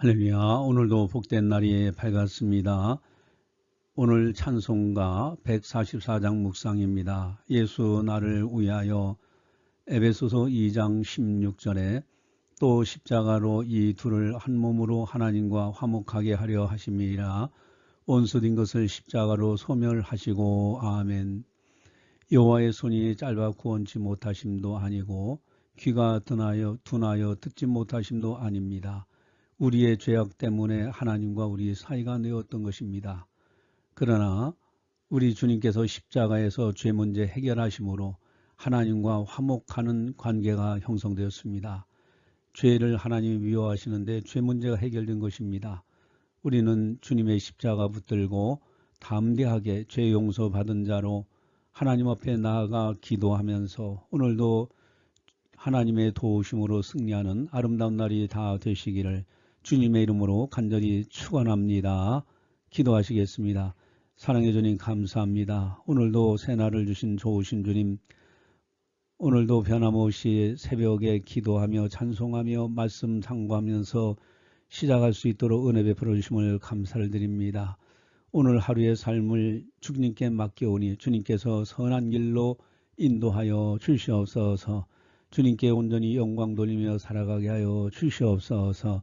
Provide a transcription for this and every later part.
할렐루야. 오늘도 복된 날이 밝았습니다. 오늘 찬송가 144장 묵상입니다. 예수 나를 위하여 에베소서 2장 16절에 또 십자가로 이 둘을 한 몸으로 하나님과 화목하게 하려 하심이라 온수된 것을 십자가로 소멸하시고 아멘. 여호와의 손이 짧아 구원치 못하심도 아니고 귀가 둔하여 둔하여 듣지 못하심도 아닙니다. 우리의 죄악 때문에 하나님과 우리 사이가 되었던 것입니다. 그러나 우리 주님께서 십자가에서 죄 문제 해결하심으로 하나님과 화목하는 관계가 형성되었습니다. 죄를 하나님이 미워하시는데 죄 문제가 해결된 것입니다. 우리는 주님의 십자가 붙들고 담대하게 죄 용서 받은 자로 하나님 앞에 나아가 기도하면서 오늘도 하나님의 도우심으로 승리하는 아름다운 날이 다 되시기를 주님의 이름으로 간절히 축원합니다. 기도하시겠습니다. 사랑해 주님 감사합니다. 오늘도 새날을 주신 좋으신 주님 오늘도 변함없이 새벽에 기도하며 찬송하며 말씀 상고하면서 시작할 수 있도록 은혜 베풀어 주심을 감사를 드립니다. 오늘 하루의 삶을 주님께 맡겨오니 주님께서 선한 길로 인도하여 주시옵소서 주님께 온전히 영광 돌리며 살아가게 하여 주시옵소서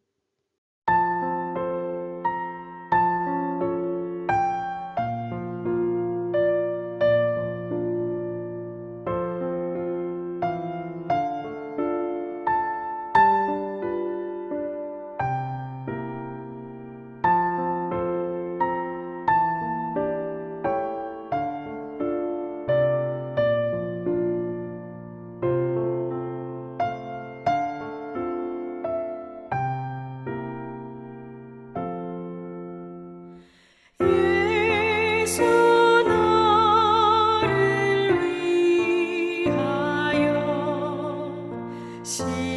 십